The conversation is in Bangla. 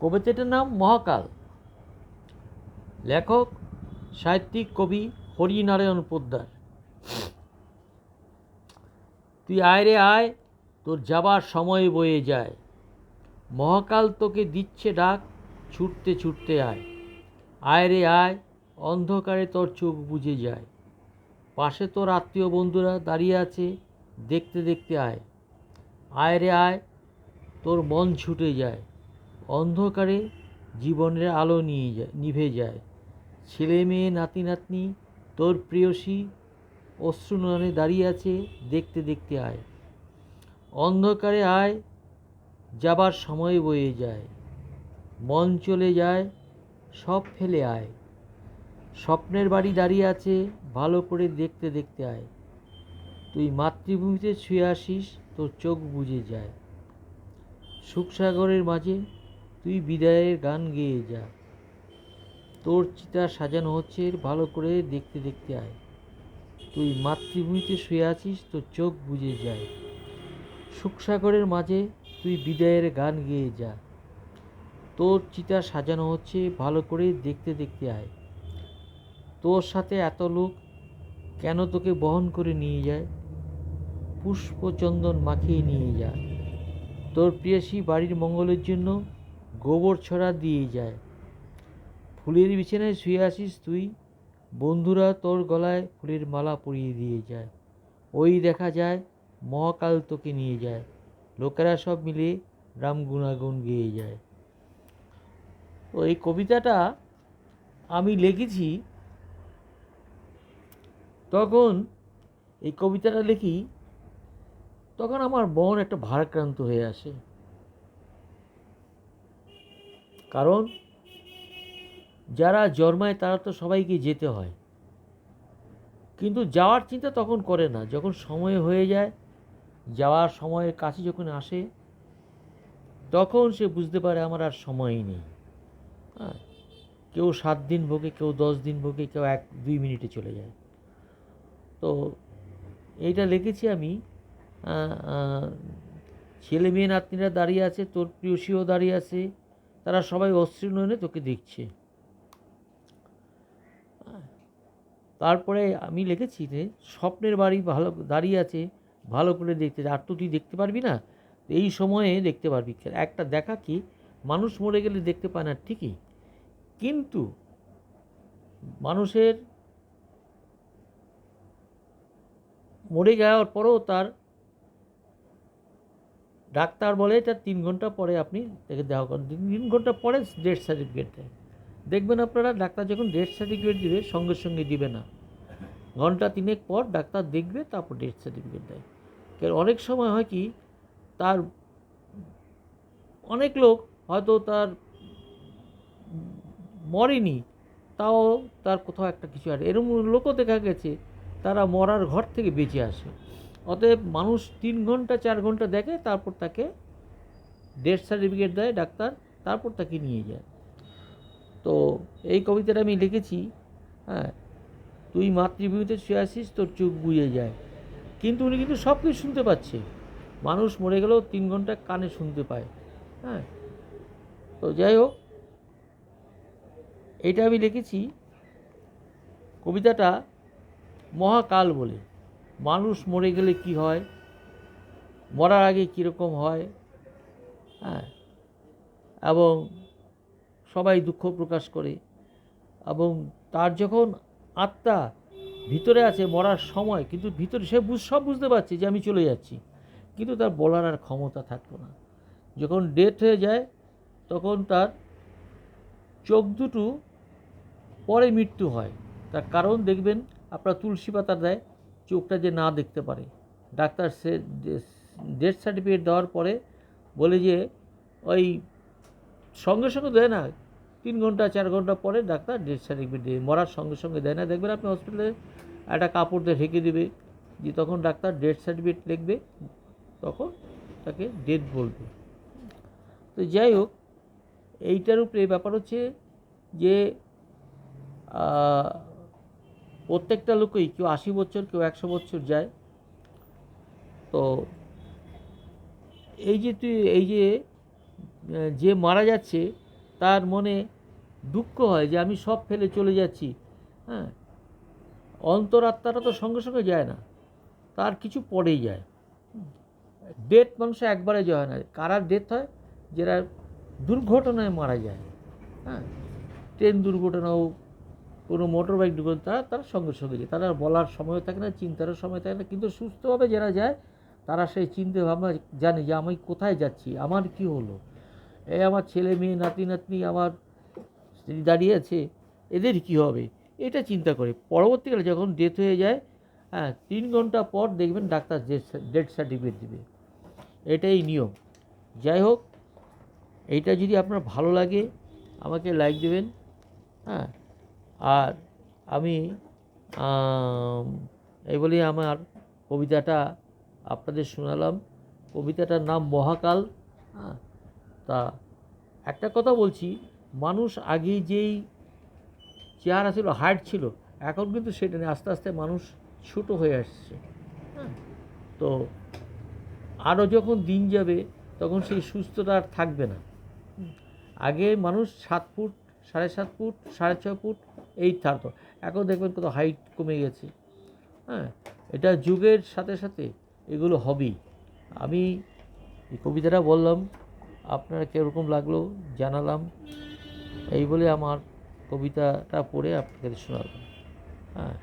কবিতাটার নাম মহাকাল। লেখক, সাহিত্যিক, কবি হরিনারায়ণ পোদ্দার। তুই আয় রে আয়, তোর যাবার সময় বয়ে যায়। মহাকাল তোকে দিচ্ছে ডাক, ছুটতে ছুটতে আয়। আয় রে আয়, অন্ধকারে তোর চোখ বুজে যায়। পাশে তোর আত্মীয় বন্ধুরা দাঁড়িয়ে আছে, দেখতে দেখতে আয়। আয় রে আয়, তোর মন ছুটে যায়। অন্ধকারে জীবনের আলো নিয়ে যায়, নিভে যায়। ছেলে মেয়ে, নাতি, নাতনি, তোর প্রিয়সী অশ্রুনয়নে দাঁড়িয়ে আছে, দেখতে দেখতে আয়। অন্ধকারে আয়, যাবার সময় বয়ে যায়। মন চলে যায়, সব ফেলে আয়। স্বপ্নের বাড়ি দাঁড়িয়ে আছে, ভালো করে দেখতে দেখতে আয়। তুই মাতৃভূমিতে শুয়ে আসিস, তোর চোখ বুজে যায়। সুখসাগরের মাঝে তুই বিদায়ের গান গেয়ে যা। তোর চিতা সাজানো হচ্ছে ভালো করে দেখতে দেখতে আয়। তুই মাতৃভূমিতে শুয়ে আছিস, তোর চোখ বুজে যায়। সুখসাগরের মাঝে তুই বিদায়ের গান গেয়ে যা। তোর চিতা সাজানো হচ্ছে, ভালো করে দেখতে দেখতে আয়। তোর সাথে এত লোক কেন তোকে বহন করে নিয়ে যায়? পুষ্পচন্দন মাখিয়ে নিয়ে যা। তোর প্রিয়সী বাড়ির মঙ্গলের জন্য গোবর ছড়া দিয়ে যায়। ফুলের বিছানায় শুয়ে আসিস তুই, বন্ধুরা তোর গলায় ফুলের মালা পরিয়ে দিয়ে যায়। ওই দেখা যায়, মহাকাল তোকে নিয়ে যায়। লোকেরা সব মিলে রাম গুণাগুণ গেয়ে যায়। তো এই কবিতাটা আমি লিখেছি, তখন এই কবিতাটা লিখি, তখন আমার মন একটা ভারাক্রান্ত হয়ে আসে। কারণ যারা জন্মায় তারা তো সবাইকে যেতে হয়। কিন্তু যাওয়ার চিন্তা তখন করে না। যখন সময় হয়ে যায়, যাওয়ার সময়ের কাছে যখন আসে, তখন সে বুঝতে পারে আমার আর সময়ই নেই। হ্যাঁ কেউ সাত দিন ভোগে, কেউ দশ দিন ভোগে, কেউ এক, দুই মিনিটে চলে যায়। তো এইটা লিখেছি আমি। ছেলে মেয়ে নাতনিরা দাঁড়িয়ে আছে, তোর প্রিয়সীও দাঁড়িয়ে আছে তারা সবাই অশ্লীল নয়নে তোকে দেখছে। তারপরে আমি লিখেছি যে, স্বপ্নের বাড়ি ভালো, দাঁড়িয়ে আছে, ভালো করে দেখতে আর তো তুই দেখতে পারবি না? এই সময়ে দেখতে পারবি। একটা দেখা কি, মানুষ মরে গেলে দেখতে পায় না, ঠিকই। কিন্তু মানুষের মরে যাওয়ার পরেও তার ডাক্তার বলে তার তিন ঘণ্টা পরে আপনি তাকে দেওয়া করেন। তিন ঘণ্টা পরে ডেথ সার্টিফিকেট দেয়। দেখবেন আপনারা ডাক্তার যখন ডেথ সার্টিফিকেট দিবে, সঙ্গে সঙ্গে দিবে না। ঘণ্টা তিনেক পর ডাক্তার দেখবে, তারপর ডেথ সার্টিফিকেট দেয়। কারণ অনেক সময় হয় কি, তার অনেক লোক হয়তো তার মরেনি, তাও তার কোথাও একটা কিছু আর এরকম লোকও দেখা গেছে, তারা মরার ঘর থেকে বেঁচে আসে। অতএব মানুষ তিন ঘণ্টা, চার ঘণ্টা দেখে, তারপর তাকে ডেথ সার্টিফিকেট দেয় ডাক্তার, তারপর তাকে নিয়ে যায়। তো এই কবিতাটা আমি লিখেছি হ্যাঁ তুই মাতৃভূমিতে শুয়ে আসিস তোর চোখ বুঝে যায়। কিন্তু উনি কিন্তু সব কিছু শুনতে পাচ্ছে। মানুষ মরে গেলেও তিন ঘণ্টা কানে শুনতে পায় হ্যাঁ। তো যাই হোক এটা আমি লিখেছি, কবিতাটা মহাকাল বলে। মানুষ মরে গেলে কি হয়? মরার আগে কীরকম হয়? হ্যাঁ। এবং সবাই দুঃখ প্রকাশ করে। এবং তার যখন আত্মা ভিতরে আছে মরার সময়, কিন্তু ভিতরে সে বুঝ, সব বুঝতে পারছে যে আমি চলে যাচ্ছি। কিন্তু তার বলার আর ক্ষমতা থাকল না। যখন ডেথ হয়ে যায়, তখন তার চোখ দুটো পরে মৃত্যু হয়। তার কারণ দেখবেন, আপনার তুলসী পাতা দেয়। চোখটা যে না দেখতে পারে। ডাক্তার সে ডেথ সার্টিফিকেট দেওয়ার পরে বলে যে, ওই সঙ্গে সঙ্গে দেয় না, তিন ঘণ্টা, চার ঘণ্টা পরে ডাক্তার ডেথ সার্টিফিকেট দিয়ে, মরার সঙ্গে সঙ্গে দেয় না। দেখবেন আপনি হসপিটালে একটা কাপড় দিয়ে ঢেকে দেবে, যে তখন ডাক্তার ডেথ সার্টিফিকেট লিখবে, তখন তাকে ডেথ বলবে। তো যাই হোক, এইটার উপরে ব্যাপার হচ্ছে যে প্রত্যেকটা লোকই কেউ আশি বছর, কেউ একশো বছর যায়। তো এই যে তুই, এই যে যে মারা যাচ্ছে, তার মনে দুঃখ হয় যে আমি সব ফেলে চলে যাচ্ছি। হ্যাঁ? অন্তরাত্মাটা তো সঙ্গে সঙ্গে যায় না। তার কিছু পরেই যায়। ডেথ মানুষে একবারে যায় না। কারা ডেথ হয়? যারা দুর্ঘটনায় মারা যায়। হ্যাঁ? ট্রেন দুর্ঘটনা হোক কোনো মোটর বাইক তারা তারা সঙ্গে সঙ্গে যায়। তারা বলার সময় থাকে না, চিন্তারও সময় থাকে না, কিন্তু সুস্থভাবে যারা যায়, তারা সেই চিন্তা ভাবনা জানে যে আমি কোথায় যাচ্ছি, আমার কি হলো? এই আমার ছেলে মেয়ে, নাতি, নাতনি, আমার স্ত্রী দাঁড়িয়ে আছে, এদের কি হবে? এটা চিন্তা করে। পরবর্তীকালে যখন ডেথ হয়ে যায় হ্যাঁ তিন ঘণ্টা পর দেখবেন ডাক্তার ডেথ সার্টিফিকেট দিবে। এটাই নিয়ম। যাই হোক, এইটা যদি আপনার ভালো লাগে, আমাকে লাইক দেবেন হ্যাঁ। আর আমি এই বলেই আমার কবিতাটা আপনাদের শোনালাম। কবিতাটার নাম মহাকাল। হ্যাঁ তা একটা কথা বলছি মানুষ আগে যেই চেহারা ছিল হাইট ছিল এখন কিন্তু সেটা নেই আস্তে আস্তে মানুষ ছোট হয়ে আসছে। হ্যাঁ তো আরও যখন দিন যাবে তখন সেই সুস্থতা আর থাকবে না। আগে মানুষ সাত ফুট সাড়ে সাত ফুট সাড়ে ছয় ফুট এই থাকতো এখন দেখবেন কত হাইট কমে গেছে। হ্যাঁ এটা যুগের সাথে সাথে এগুলো হবেই। আমি এই কবিতাটা বললাম, আপনারা কীরকম লাগল জানালাম। এই বলে আমার কবিতাটা পড়ে আপনাদের শোনালাম। হ্যাঁ।